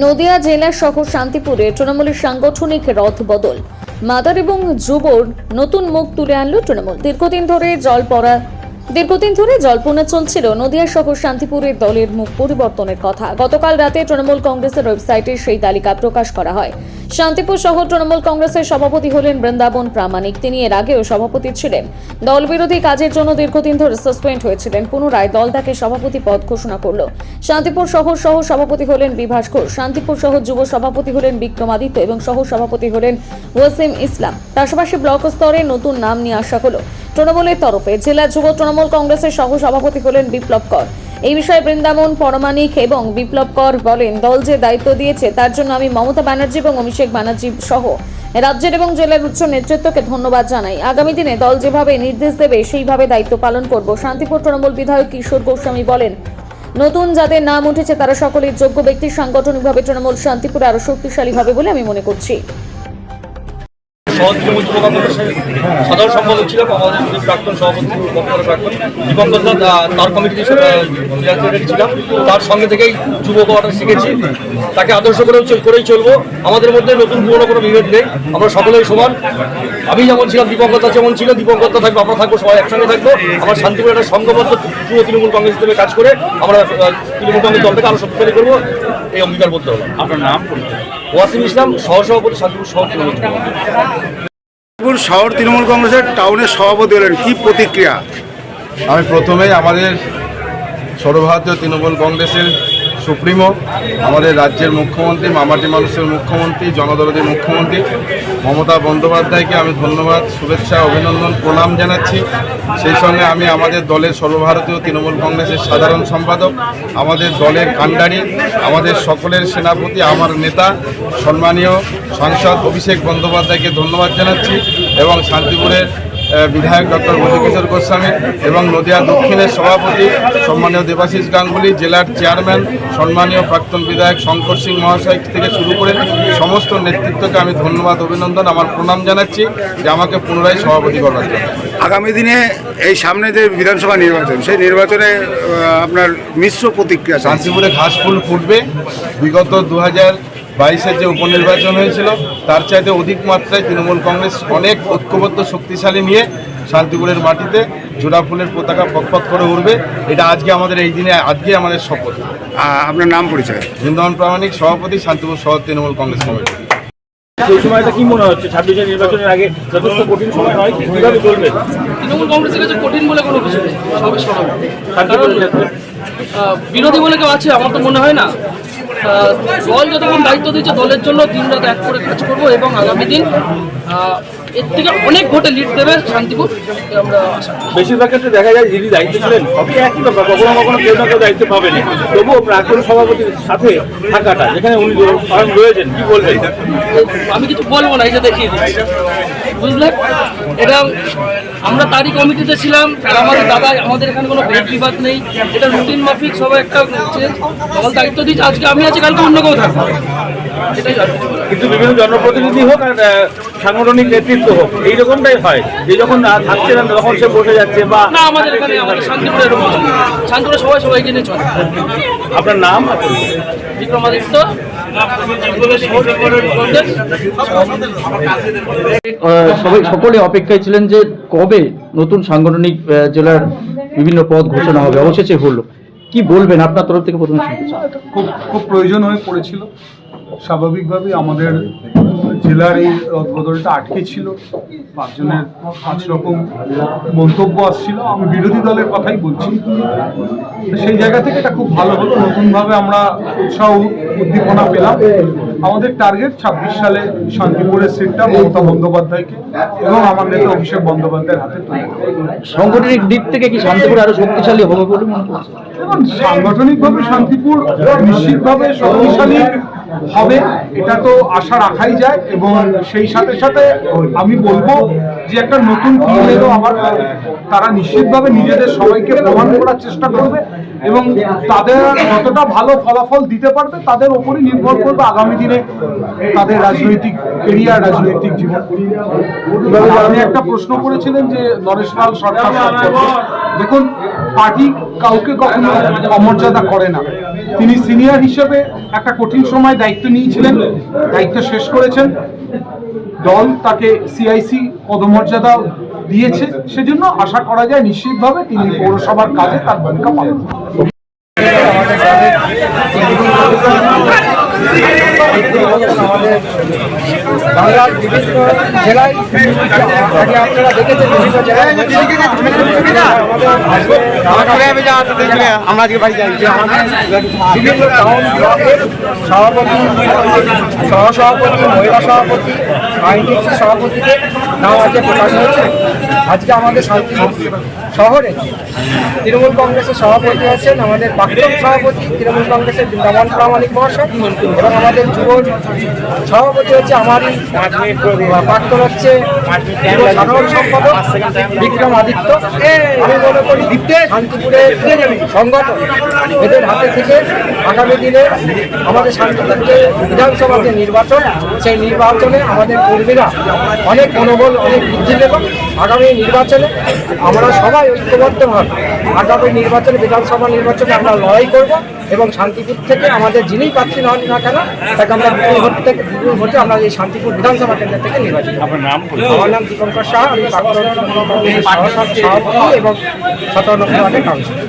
নদিয়া জেলা শহর শান্তিপুরে তৃণমূলের সাংগঠনিক রথ বদল। মাদার এবং যুবর নতুন মুখ তুলে আনলো তৃণমূল। দীর্ঘদিন ধরে জল পড়া দীর্ঘদিন ধরে জল্পনা চলছিল নদিয়া সহ শান্তিপুরের দলের মুখ পরিবর্তনের কথা। গতকাল রাতে তৃণমূল কংগ্রেসের ওয়েবসাইটে সেই তালিকা প্রকাশ করা হয়। শান্তিপুর শহর তৃণমূল কংগ্রেসের সভাপতি হলেন বৃন্দাবন প্রামাণিক। তিনি এর আগেও সভাপতি ছিলেন। দল বিরোধী কাজের জন্য দীর্ঘদিন ধরে সাসপেন্ড হয়েছিলেন। পুনরায় দল তাকে সভাপতি পদ ঘোষণা করল। শান্তিপুর শহর সহ সভাপতি হলেন বিভাস ঘোষ। শান্তিপুর শহর যুব সভাপতি হলেন বিক্রমাদিত্য এবং সহ সভাপতি হলেন ওয়াসিম ইসলাম। পাশাপাশি ব্লক স্তরে নতুন নাম নিয়ে আসা হলো। তৃণমূলের তরফে জেলা যুব তৃণমূল কংগ্রেসের সহ সভাপতি হলেন বিপ্লব কর। এই বিষয়ে বৃন্দাবন, পরমাণিক এবং বিপ্লব কর বলেন, দল যে দায়িত্ব দিয়েছে তার জন্য আমি মমতা ব্যানার্জি এবং অভিষেক ব্যানার্জি সহ রাজ্যের এবং জেলার উচ্চ নেতৃত্বকে ধন্যবাদ জানাই। আগামী দিনে দল যেভাবে নির্দেশ দেবে, সেইভাবে দায়িত্ব পালন করব, শান্তিপুর তৃণমূল বিধায়ক কিশোর গোস্বামী বলেন। নতুন যাদের নাম উঠেছে, তারা সকলেই যোগ্য ব্যক্তি, সাংগঠনিকভাবে তৃণমূল শান্তিপুরে আরও শক্তিশালী হবে বলে আমি মনে করছি। তৃণমূল যুব কংগ্রেসের সাধারণ সম্পাদক ছিলাম আমাদের প্রাক্তন সভাপতি প্রাক্তন দীপঙ্কর তার কমিটিতে ছিলাম। তার সঙ্গে থেকেই যুব কোয়াটা শিখেছি। তাকে আদর্শ করে করেই চলবো। আমাদের মধ্যে নতুন পুরনো কোনো বিভেদ নেই। আমরা সকলেই সমান। আমি যেমন ছিলাম, দীপঙ্কর দা যেমন ছিল। দীপঙ্কর দা থাকব, আমরা থাকব, সবাই একসঙ্গে থাকব। আমার শান্তিপুর একটা সংঘবদ্ধ যুব তৃণমূল কংগ্রেস হিসেবে কাজ করে আমরা তৃণমূল কংগ্রেস দলটাকে আরও শক্তিশালী করব। এই অঙ্গীকারবদ্ধ হলাম আপনার নাম ওয়াসিম ইসলাম সহসভাপতি শান্তিপুর শহর তৃণমূল শান্তিপুর শহর তৃণমূল কংগ্রেসের টাউনের সভাপতি হলেন। কি প্রতিক্রিয়া? আমি প্রথমেই আমাদের সর্বভারতীয় তৃণমূল কংগ্রেসের সুপ্রিমো, আমাদের রাজ্যের মুখ্যমন্ত্রী, মামাটি মানুষের মুখ্যমন্ত্রী, জনদরদী মুখ্যমন্ত্রী, মমতা বন্দ্যোপাধ্যায়কে আমি ধন্যবাদ, শুভেচ্ছা, অভিনন্দন, প্রণাম জানাচ্ছি। সেই সঙ্গে আমি আমাদের দলের সর্বভারতীয় তৃণমূল কংগ্রেসের সাধারণ সম্পাদক, আমাদের দলের কাণ্ডারি, আমাদের সকলের সেনাপতি, আমার নেতা, সম্মানীয় সাংসদ অভিষেক বন্দ্যোপাধ্যায়কে ধন্যবাদ জানাচ্ছি এবং শান্তিপুরের বিধায়ক ডক্টর মধুকিশোর গোস্বামী এবং নদিয়া দক্ষিণের সভাপতি সম্মানীয় দেবাশিস গাঙ্গুলি জেলার চেয়ারম্যান সম্মানীয় প্রাক্তন বিধায়ক শঙ্কর সিং মহাশয় থেকে শুরু করে সমস্ত নেতৃত্বকে আমি ধন্যবাদ অভিনন্দন আমার প্রণাম জানাচ্ছি যে আমাকে পুনরায় সভাপতি করার জন্য। আগামী দিনে এই সামনে যে বিধানসভা নির্বাচন সেই নির্বাচনে আপনার মিশ্র প্রতিক্রিয়া শান্তিপুরে ঘাস ফুল ফুটবে। বিগত দু হাজার বাইশের যে উপনির্বাচন হয়েছিল তার চাইতে অধিক মাত্রায় তৃণমূল কংগ্রেস অনেক ঐক্যবদ্ধ শক্তিশালী নিয়ে শান্তিপুরের মাটিতে জোড়া ফুলের পতাকা পথপথ করে উঠবে এটা আজকে আমাদের এই দিনে আজকে আমাদের শপথ। আপনার নাম পরিচয়? বৃন্দাবন প্রামাণিক সভাপতি শান্তিপুর শহর তৃণমূল কংগ্রেস কমিটি। সেই সময়টা কি মনে হচ্ছে? ছাব্বিশের নির্বাচনের আগে যথেষ্ট কঠিন সময় নয় কীভাবে চলবে? তৃণমূল কংগ্রেসের কাছে কঠিন বলে কোনো কিছু নেই। সবই সরল শান্তিপুরের বিরোধী বলে কেউ আছে আমার তো মনে হয় না। দল যতক্ষণ দায়িত্ব দিচ্ছে, দলের জন্য দিন রাত এক করে কাজ করব এবং আগামী দিন এর থেকে অনেক ভোটে লিড দেবে শান্তিপুর আমরা বেশিরভাগ ক্ষেত্রে দেখা যায় যিনি দায়িত্ব ছিলেন সবই একই ব্যাপার কখনো কখনো কেউ না কেউ দায়িত্ব পাবেন তবুও প্রাক্তন সভাপতির সাথে থাকাটা যেখানে উনি স্বয়ং রয়েছেন কি বলবেন? আমি কিছু বলব না এই যে দেখিয়ে বুঝলে? এটা আমরা তারই কমিটিতে ছিলাম আর আমাদের দাদা আমাদের এখানে কোনো ভেদ বিবাদ নেই। এটা রুটিন মাফিক সবাই একটা চেঞ্জ দল দায়িত্ব দিচ্ছে আজকে আমি আছি কালকে অন্য কেউ থাকব। কিন্তু বিভিন্ন জনপ্রতিনিধি হোক আর সাংগঠনিক নেতৃত্ব হোক এইরকমাই হয় যে যখন থাকছে না তখন সে বসে যাচ্ছে বা আমাদের এখানে আমাদের শান্তিপুরে এরকম চলে। না। শান্তিপুরে সবাই সবাইকে নিয়ে চলে। আপনার নাম? বিক্রমাদিত্য সবাই সকলে অপেক্ষায় ছিলেন যে কবে নতুন সাংগঠনিক জেলার বিভিন্ন পদ ঘোষণা হবে? অবশেষে হলো। কি বলবেন আপনার তরফ থেকে প্রথমে শুনতে খুব খুব প্রয়োজন হয়ে পড়েছিল। স্বাভাবিকভাবেই আমাদের জেলার এই বদলটা আটকে ছিল। পাঁচজনের পাঁচ রকম মন্তব্য আসছিল। আমি বিরোধী দলের কথাই বলছি। সেই জায়গা থেকে এটা খুব ভালো হলো। নতুনভাবে আমরা উৎসাহ উদ্দীপনা পেলাম। আমাদের টার্গেট ছাব্বিশ সালে শান্তিপুরের সিটটা মমতা বন্দ্যোপাধ্যায়কে এবং আমার নেতা অভিষেক বন্দ্যোপাধ্যায়ের হাতে। সাংগঠনিক দিক থেকে কি শান্তিপুর আরও শক্তিশালী হবে বলে মনে করছেন? এবং সাংগঠনিকভাবে শান্তিপুর নিশ্চিতভাবে শক্তিশালী হবে, এটা তো আশা রাখাই যায় এবং সেই সাথে সাথে আমি বলব যে একটা নতুন টিম এলো আমার তারা নিশ্চিতভাবে নিজেদের সবাইকে প্রমাণ করার চেষ্টা করবে এবং তাদের কতটা ভালো ফলাফল দিতে পারবে, তাদের ওপরই নির্ভর করবে আগামী দিনে তাদের রাজনৈতিক কেরিয়ার রাজনৈতিক জীবন। আপনি একটা প্রশ্ন করেছিলেন যে নরেশ লাল সরকার দেখুন পার্টি কাউকে কখনো অমর্যাদা করে না। তিনি সিনিয়র হিসেবে একটা কঠিন সময় দায়িত্ব নিয়েছিলেন, দায়িত্ব শেষ করেছেন। দল তাকে সিআইসি পদমর্যাদা দিয়েছে। সেজন্য আশা করা যায় নিশ্চিতভাবে তিনি পৌরসভার কাজে তার ভূমিকা পালন বাংলার বিভিন্ন জেলায় আগে আপনারা দেখেছেন বিভিন্ন জেলায় আমরা আজকে বাড়ি যাই বিভিন্ন টাউন ব্লকের সভাপতি সহসভাপতি মহিলা সভাপতি আইনটিসি সভাপতিকে নাম আজকে প্রকাশ হয়েছে। আজকে আমাদের শহরে তৃণমূল কংগ্রেসের সভাপতি আছেন আমাদের প্রাক্তন সভাপতি তৃণমূল কংগ্রেসের বৃন্দাবন প্রামাণিক মহাশয় এবং আমাদের যুব সভাপতি হচ্ছে আমারই প্রাক্তন হচ্ছে সাধারণ সম্পাদক বিক্রম আদিত্য। আমি মনে করি শান্তিপুরের সংগঠন এদের হাতে থেকে আগামী দিনে আমাদের শান্তিপুর যে বিধানসভা যে নির্বাচন, সেই নির্বাচনে আমাদের কর্মীরা অনেক মনোবল, অনেক বৃদ্ধি পেল। আগামী নির্বাচনে আমরা সবাই ঐক্যবদ্ধভাবে আগামী নির্বাচনে বিধানসভা নির্বাচনে আমরা লড়াই করব এবং শান্তিপুর থেকে আমাদের যিনি প্রার্থী নন না কেন তাকে আমরা বিপুল ভোট থেকে বিপুল ভোটে আমরা এই শান্তিপুর বিধানসভা কেন্দ্র থেকে নির্বাচিত আমার নাম দীপঙ্কর শাহ আমি এবং সতর্ক নম্বর কাউন্সিলর।